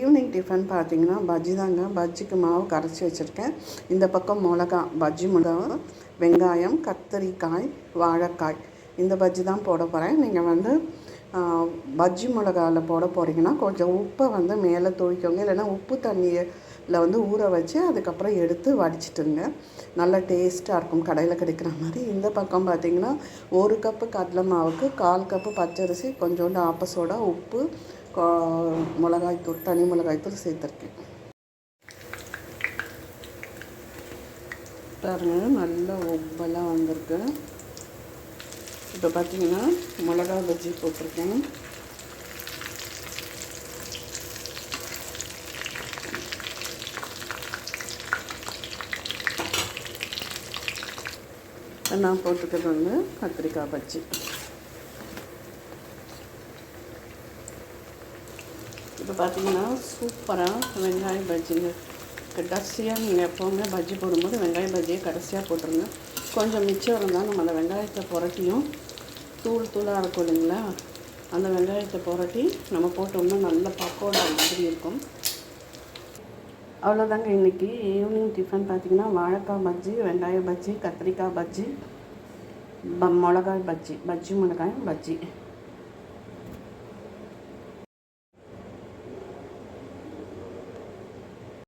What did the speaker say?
Evening tiffin பார்த்தீங்கன்னா பஜ்ஜி தாங்க. பஜ்ஜிக்கு மாவு கரைச்சி வச்சுருக்கேன். இந்த பக்கம் மிளகா பஜ்ஜி மிளகா வெங்காயம் கத்தரிக்காய் வாழைக்காய். இந்த பஜ்ஜி தான் போட போகிறேன் நீங்கள் வந்து பஜ்ஜி மிளகாவில் போட போகிறீங்கன்னா கொஞ்சம் உப்பை வந்து மேலே தூவிக்கோங்க. இல்லைன்னா உப்பு தண்ணியில் வந்து ஊற வச்சு அதுக்கப்புறம் எடுத்து வடிச்சிட்டுங்க. நல்லா டேஸ்ட்டாக இருக்கும். கடையில் கிடைக்கிற மாதிரி. இந்த பக்கம் பார்த்தீங்கன்னா ஒரு கப்பு கடலை மாவுக்கு கால் கப்பு பச்சரிசி கொஞ்சோண்டு ஆப்பசோடா உப்பு மிளகாய்த்தூள் தனி மிளகாய்த்தூள் சேர்த்துருக்கேன். பாருங்க நல்ல உப்பெல்லாம் வந்திருக்கு. இப்போ பார்த்தீங்கன்னா மிளகா பஜ்ஜி போட்டிருக்கேன். நான் போட்டுக்கிறது வந்து கத்திரிக்காய் பஜ்ஜி. இப்போ பார்த்தீங்கன்னா சூப்பராக வெங்காய பஜ்ஜிங்க. கடைசியாக நீங்கள் எப்போவுமே பஜ்ஜி போடும்போது வெங்காய பஜ்ஜியை கடைசியாக போட்டுருங்க. கொஞ்சம் மிச்சம் இருந்தால் நம்ம அந்த வெங்காயத்தை புரட்டியும் தூள் தூளாக இருக்கும் இல்லைங்களா? அந்த வெங்காயத்தை புரட்டி நம்ம போட்டோம்னா நல்ல பக்கோடா மாதிரி இருக்கும். அவ்வளோதாங்க இன்றைக்கி ஈவினிங் டிஃபன் பார்த்தீங்கன்னா வாழைக்காய் பஜ்ஜி வெங்காய பஜ்ஜி கத்திரிக்காய் பஜ்ஜி ப மிளகாய் பஜ்ஜி பஜ்ஜி மிளகாய் பஜ்ஜி.